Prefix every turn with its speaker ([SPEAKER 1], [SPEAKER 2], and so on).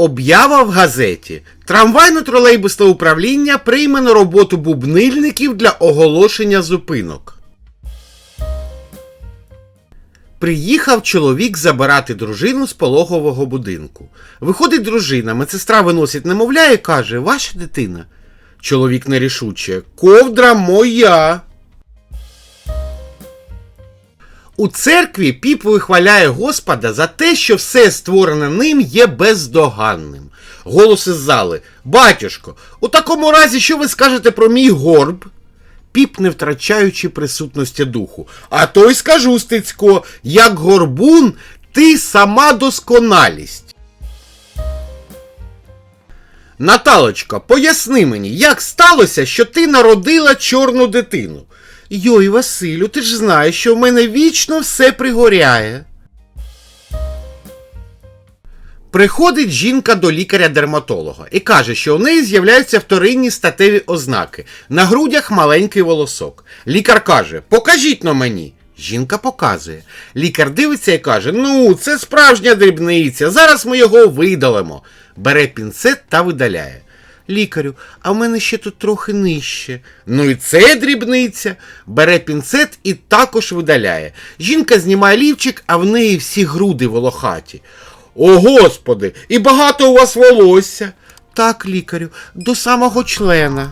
[SPEAKER 1] Об'ява в газеті. Трамвайно-тролейбусне управління прийме на роботу бубнильників для оголошення зупинок. Приїхав чоловік забирати дружину з пологового будинку. Виходить дружина, медсестра виносить немовля і каже: Ваша дитина. Чоловік нерішуче. Ковдра моя. У церкві піп вихваляє Господа за те, що все створене ним є бездоганним. Голос із зали. Батюшко, у такому разі, що ви скажете про мій горб? Піп, не втрачаючи присутності духу. А то й скажу, Стецько, як горбун, ти сама досконалість. Наталочка, поясни мені, як сталося, що ти народила чорну дитину? Йой, Василю, ти ж знаєш, що в мене вічно все пригоряє. Приходить жінка до лікаря-дерматолога і каже, що у неї з'являються вторинні статеві ознаки. На грудях маленький волосок. Лікар каже: Покажіть на мені. Жінка показує. Лікар дивиться і каже: Ну, це справжня дрібниця, зараз ми його видалимо. Бере пінцет та видаляє. Лікарю, а в мене ще тут трохи нижче. Ну і це дрібниця. Бере пінцет і також видаляє. Жінка знімає лівчик, а в неї всі груди волохаті. О, господи, і багато у вас волосся. Так, лікарю, до самого члена.